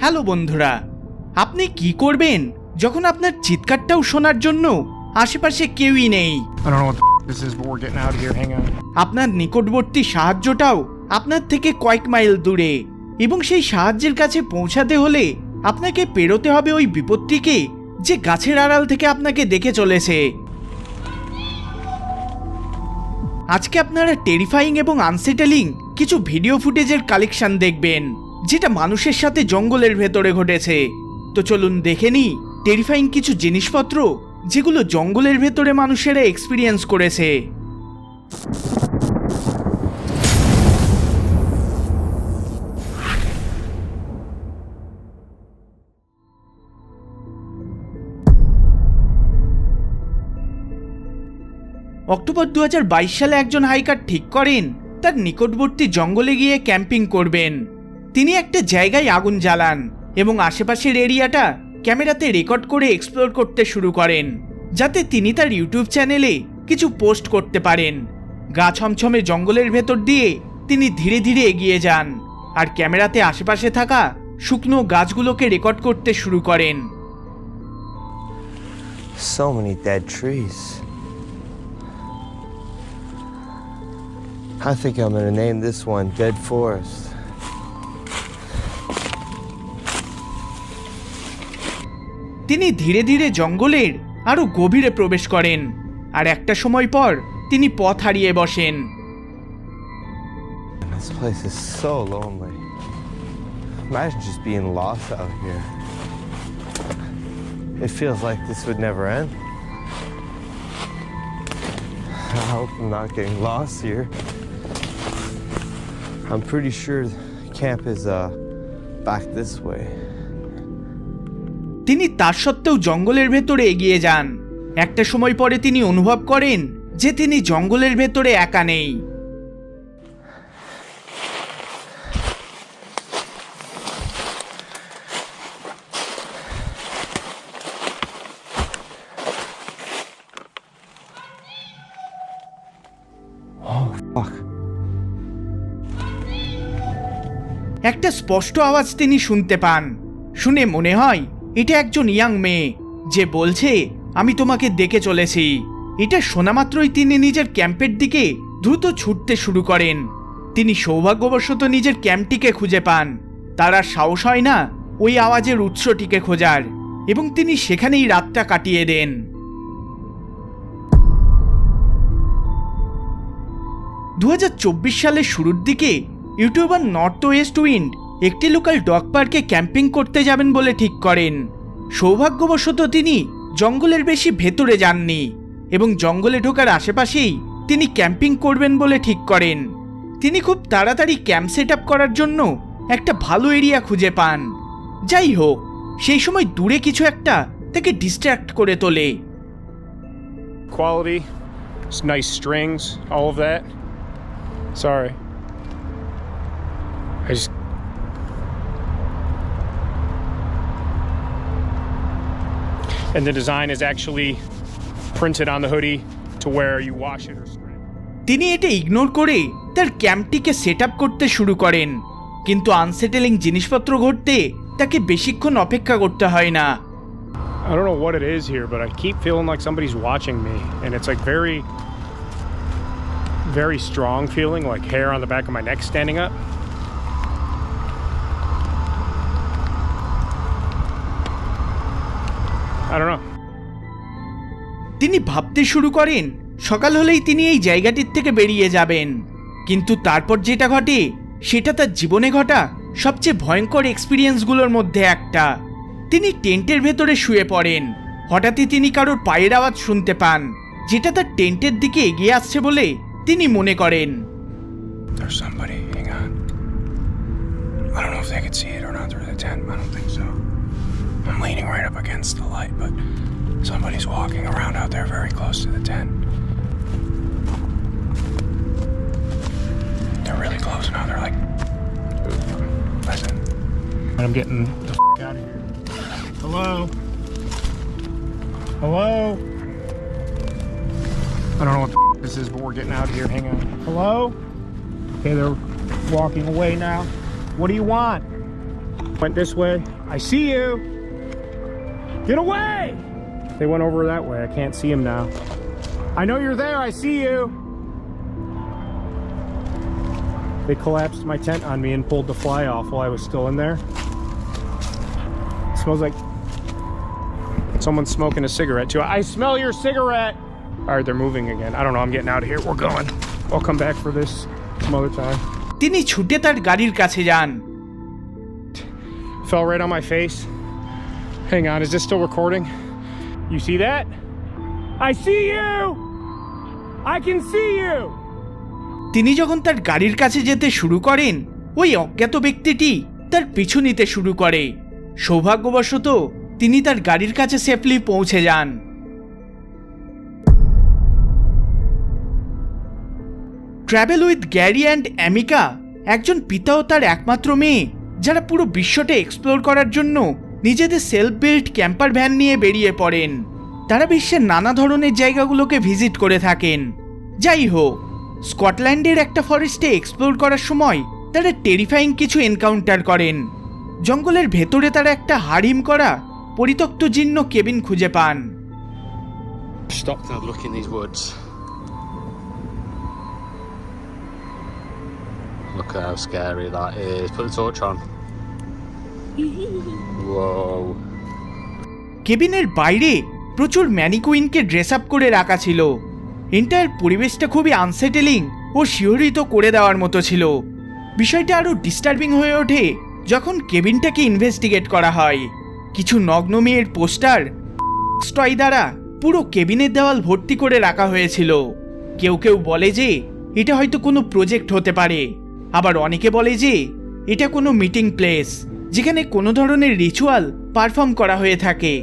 Hello বন্ধুরা আপনি কি করবেন যখন আপনার চিৎকারটাও শোনার জন্য আশেপাশে কেউই নেই. আপনার নিকটবর্তী সাহায্যটাও আপনার থেকে কয়েক মাইল দূরে এবং সেই সাহায্যের কাছে পৌঁছাতে হলে আপনাকে পেরোতে হবে ওই বিপত্তিকে যে গাছের আড়াল থেকে আপনাকে দেখে চলেছে। আজকে আপনারা টেরিফাইং এবং আনসেটেলিং কিছু ভিডিও ফুটেজের কালেকশন দেখবেন। যেটা মানুষের সাথে জঙ্গলের ভেতরে ঘটেছে। তো চলুন দেখে নিই টেরিফাইং কিছু জিনিসপত্র যেগুলো জঙ্গলের ভেতরে মানুষেরা এক্সপিরিয়েন্স করেছে। অক্টোবর দু হাজার বাইশ সালে একজন হাইকার ঠিক করেন, তার নিকটবর্তী জঙ্গলে গিয়ে ক্যাম্পিং করবেন। তিনি একটা জায়গায় আগুন জ্বালান এবং আশেপাশের এরিয়াটা ক্যামেরাতে রেকর্ড করে এক্সপ্লোর করতে শুরু করেন, যাতে তিনি তার ইউটিউব চ্যানেলে কিছু পোস্ট করতে পারেন গা ছমছমে জঙ্গলের ভেতর দিয়ে তিনি ধীরে ধীরে এগিয়ে যান আর ক্যামেরাতে আশেপাশে থাকা শুকনো গাছগুলোকে রেকর্ড করতে শুরু করেন. I think I'm gonna name this one Dead Forest. তিনি ধীরে ধীরে জঙ্গলের আরও গভীরে প্রবেশ করেন আর একটা সময় পর তিনি পথ হারিয়ে বসেন just. It feels like this would never end. I'm not here. I'm pretty sure camp is uh back this way. তিনি তার সত্ত্বেও জঙ্গলের ভেতরে এগিয়ে যান। একটা সময় পরে তিনি অনুভব করেন যে তিনি জঙ্গলের ভেতরে একা নেই। একটা স্পষ্ট আওয়াজ তিনি শুনতে পান। শুনে মনে হয় এটা একজন ইয়াং মেয়ে যে বলছে, আমি তোমাকে দেখে চলেছি। এটা শোনা মাত্রই তিনি নিজের ক্যাম্পের দিকে দ্রুত ছুটতে শুরু করেন। তিনি সৌভাগ্যবশত নিজের ক্যাম্পটিকে খুঁজে পান। তারা সাহস হয় না ওই আওয়াজের উৎসটিকে খোঁজার এবং তিনি সেখানেই রাতটা কাটিয়ে দেন। দু হাজার চব্বিশ সালের শুরুর দিকে ইউটিউবার নর্থ ওয়েস্ট উইন্ড একটি লোকাল ডগ পার্কে ক্যাম্পিং করতে যাবেন বলে ঠিক করেন সৌভাগ্যবশত তিনি জঙ্গলের বেশি ভেতরে যাননি এবং জঙ্গলে ঢোকার আশেপাশেই তিনি ক্যাম্পিং করবেন বলে ঠিক করেন তিনি খুব তাড়াতাড়ি ক্যাম্প সেট করার জন্য একটা ভালো এরিয়া খুঁজে পান যাই হোক সেই সময় দূরে কিছু একটা তাকে ডিস্ট্র্যাক্ট করে তোলে Quality, it's nice strings, all of that. Sorry. I just. And the design is actually printed on the hoodie to where you wash it or spray. তিনি এটা ইগনোর করে তার ক্যাম্পটিকে সেট করতে শুরু করেন কিন্তু আনসেটেলিং জিনিসপত্র ঘটতে তাকে বেশিক্ষণ অপেক্ষা করতে হয় না I don't know what it is here, but I keep feeling like somebody's watching me. And it's like very, very strong feeling, like hair on the back of my neck standing up. I don't know. তিনি ভাবতে শুরু করেন সকাল হলেই তিনি এই জায়গাটির থেকে বেরিয়ে যাবেন কিন্তু তারপর যেটা ঘটে সেটা তার জীবনে ঘটা সবচেয়ে ভয়ঙ্কর এক্সপিরিয়েন্সগুলোর মধ্যে একটা তিনি টেন্টের ভেতরে শুয়ে পড়েন হঠাৎই তিনি কারোর পায়ের আওয়াজ শুনতে পান যেটা তার টেন্টের দিকে এগিয়ে আসছে বলে তিনি মনে করেন There's somebody. Hang on. I don't know if they can see it or not through the tent. I don't think so. I'm leaning right up against the light, but somebody's walking around out there very close to the tent. They're really close now. They're like. Listen. I'm getting the f- out of here. Hello? Hello? I don't know what this is, but we're getting out of here. Hang on. Hello? Okay, they're walking away now. What do you want? Went this way. I see you. Get away! They went over that way. I can't see them now. I know you're there. I see you. They collapsed my tent on me and pulled the fly off while I was still in there. smells like someone's smoking a cigarette too. I smell your cigarette. All right, they're moving again. I don't know. I'm getting out of here. We're going. I'll come back for this some other time. তিনি ছুটে তার গাড়ির কাছে যান Fell right on my face. Hang on, is this still recording? You see that? I see you! I can see you! তিনি যখন তার গাড়ির কাছে যেতে শুরু করেন ওই অজ্ঞাত ব্যক্তিটি তার পিছু নিতে শুরু করে সৌভাগ্যবশত তিনি তার গাড়ির কাছে সেফলি পৌঁছে যান Travel with Gary and Amica একজন পিতা ও তার একমাত্র মেয়ে যারা পুরো বিশ্বটা এক্সপ্লোর করার জন্য নিজেদের সেলফ বিল্ড ক্যাম্পার ভ্যান নিয়ে বেরিয়ে পড়েন তারা বিশ্বের নানা ধরনের জায়গাগুলোকে ভিজিট করে থাকেন যাই হোক, স্কটল্যান্ডের একটা ফরেস্টে এক্সপ্লোর করার সময় তারা টেরিফাইং কিছু এনকাউন্টার করেন জঙ্গলের ভেতরে তারা একটা হারিম করা পরিত্যক্ত জীর্ণ কেবিন খুঁজে পান look. Look at how scary that is. Put the torch on. কেবিনের বাইরে প্রচুর ম্যানিকুইনকে ড্রেস আপ করে রাখা ছিল। এন্টায়ার পরিবেশটা খুবই আনসেটেলিং ও শিহরিত করে দেওয়ার মতো ছিল। বিষয়টা আরও ডিস্টার্বিং হয়ে ওঠে যখন কেবিনটাকে ইনভেস্টিগেট করা হয়। কিছু নগ্ন মেয়ের পোস্টার স্টয় দ্বারা পুরো কেবিনের দেওয়াল ভর্তি করে রাখা হয়েছিল। কেউ কেউ বলে যে এটা হয়তো কোনো প্রজেক্ট হতে পারে। আবার অনেকে বলে যে এটা কোনো মিটিং প্লেস যেখানে কোনো ধরনের রিচুয়াল পারফর্ম করা হয়ে থাকে।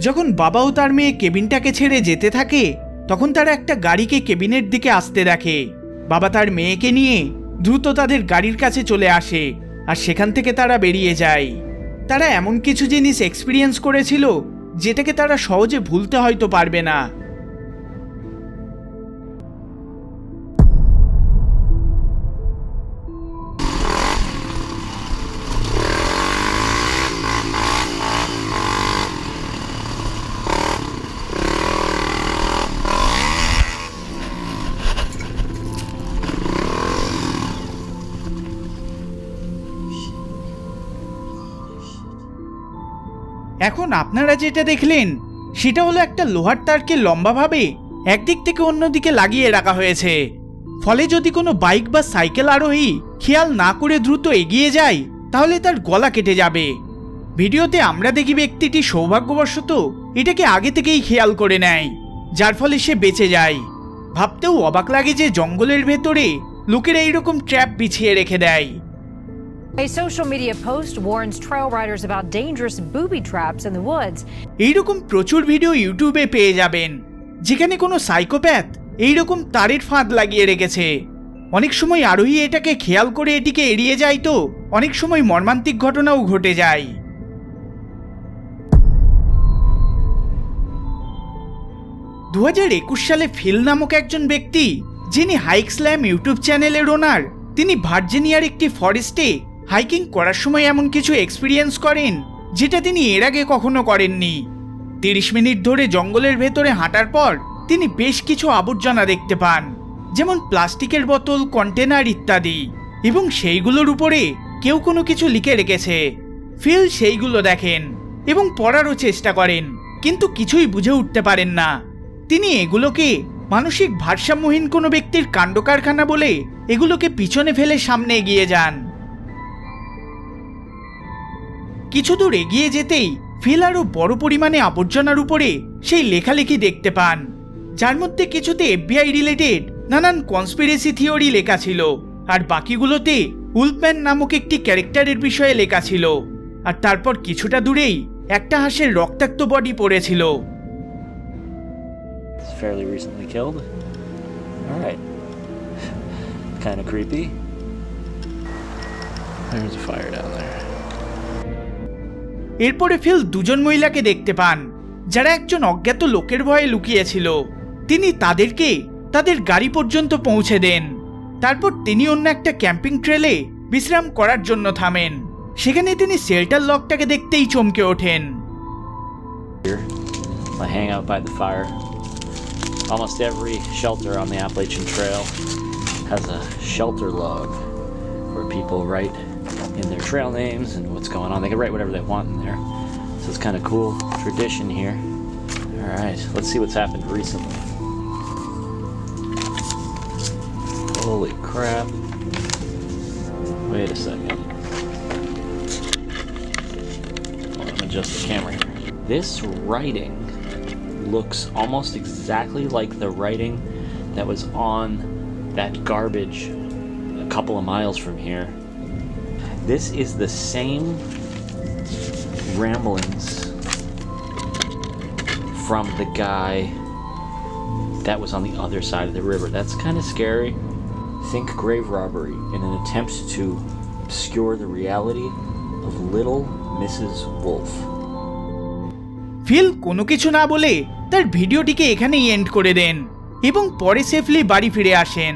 যখন বাবাও তার মেয়ে কেবিনটাকে ছেড়ে যেতে থাকে, তখন তারা একটা গাড়িকে কেবিনের দিকে আসতে দেখে। বাবা তার মেয়েকে নিয়ে দ্রুত তাদের গাড়ির কাছে চলে আসে আর সেখান থেকে তারা বেরিয়ে যায়। তারা এমন কিছু জিনিস এক্সপিরিয়েন্স করেছিল, যেটাকে তারা সহজে ভুলতে হয়তো পারবে না। এখন আপনারা যেটা দেখলেন, সেটা হলো একটা লোহার তারকে লম্বাভাবে একদিক থেকে অন্যদিকে লাগিয়ে রাখা হয়েছে। ফলে যদি কোনো বাইক বা সাইকেল আরোহী খেয়াল না করে দ্রুত এগিয়ে যায়, তাহলে তার গলা কেটে যাবে। ভিডিওতে আমরা দেখি ব্যক্তিটি সৌভাগ্যবশত এটাকে আগে থেকেই খেয়াল করে নেয়, যার ফলে সে বেঁচে যায়। ভাবতেও অবাক লাগে যে জঙ্গলের ভেতরে লোকেরা এইরকম ট্র্যাপ বিছিয়ে রেখে দেয়। A social media post warns trail riders about dangerous booby traps in the woods. এইরকম প্রচুর ভিডিও ইউটিউবে পেয়ে যাবেন। যেখানে কোনো সাইকোপ্যাথ এইরকম তারের ফাঁদ লাগিয়ে রেখেছে। অনেক সময় আরোহী এটাকে খেয়াল করে এটিকে এড়িয়ে যায় তো, অনেক সময় মর্মান্তিক ঘটনাও ঘটে যায়। দু হাজার একুশ সালে ফিল নামক একজন ব্যক্তি, যিনি হাইক স্ল্যাম ইউটিউব চ্যানেলের ওনার তিনি ভার্জিনিয়ার একটি ফরেস্টে হাইকিং করার সময় এমন কিছু এক্সপিরিয়েন্স করেন, যেটা তিনি এর আগে কখনো করেননি। তিরিশ মিনিট ধরে জঙ্গলের ভেতরে হাঁটার পর তিনি বেশ কিছু আবর্জনা দেখতে পান, যেমন প্লাস্টিকের বোতল কন্টেনার ইত্যাদি, এবং সেইগুলোর উপরে কেউ কোনো কিছু লিখে রেখেছে। ফিল সেইগুলো দেখেন এবং পড়ারও চেষ্টা করেন, কিন্তু কিছুই বুঝে উঠতে পারেন না। তিনি এগুলোকে মানসিক ভারসাম্যহীন কোনো ব্যক্তির কাণ্ডকারখানা বলে এগুলোকে পিছনে ফেলে সামনে এগিয়ে যান। কিছু দূর এগিয়ে যেতেই ফিল আরও বড় পরিমাণে আবর্জনার উপরে সেই লেখালেখি দেখতে পান। যার মধ্যে কিছুতে এফবিআই রিলেটেড নানান কনস্পিরেসি থিওরি লেখা ছিল আর বাকিগুলোতে উলপ্যান নামক একটি ক্যারেক্টারের বিষয়ে লেখা ছিল। আর তারপর কিছুটা দূরেই একটা হাঁসের রক্তাক্ত বডি পড়েছিল। Kind of creepy. There's a fire down there. এরপরে ফিল দুজন মহিলাকে দেখতে পান, যারা একজন অজ্ঞাত লোকের ভয়ে লুকিয়েছিল। তিনি তাদেরকে তাদের গাড়ি পর্যন্ত পৌঁছে দেন। তারপর তিনি অন্য একটা ক্যাম্পিং ট্রেলে বিশ্রাম করার জন্য থামেন। সেখানে তিনি শেল্টার লকটাকে দেখতেই চমকে ওঠেন। I. Almost every shelter on the Appalachian Trail has a shelter log where people write in their trail names and what's going on. They can write whatever they want in there. So it's kind of cool tradition here. All right, let's see what's happened recently. Holy crap. Wait a second. On, I'm adjust the camera here. This writing looks almost exactly like the writing that was on that garbage a couple of miles from here. This is the same ramblings from the guy that was on the other side of the river. That's kind of scary. Think grave robbery in an attempt to obscure the reality of little Mrs. Wolf. Feel কোনো কিছু না বলে তার ভিডিওটিকে এখানেই and করে দেন এবং পরে সেফলি বাড়ি ফিরে আসেন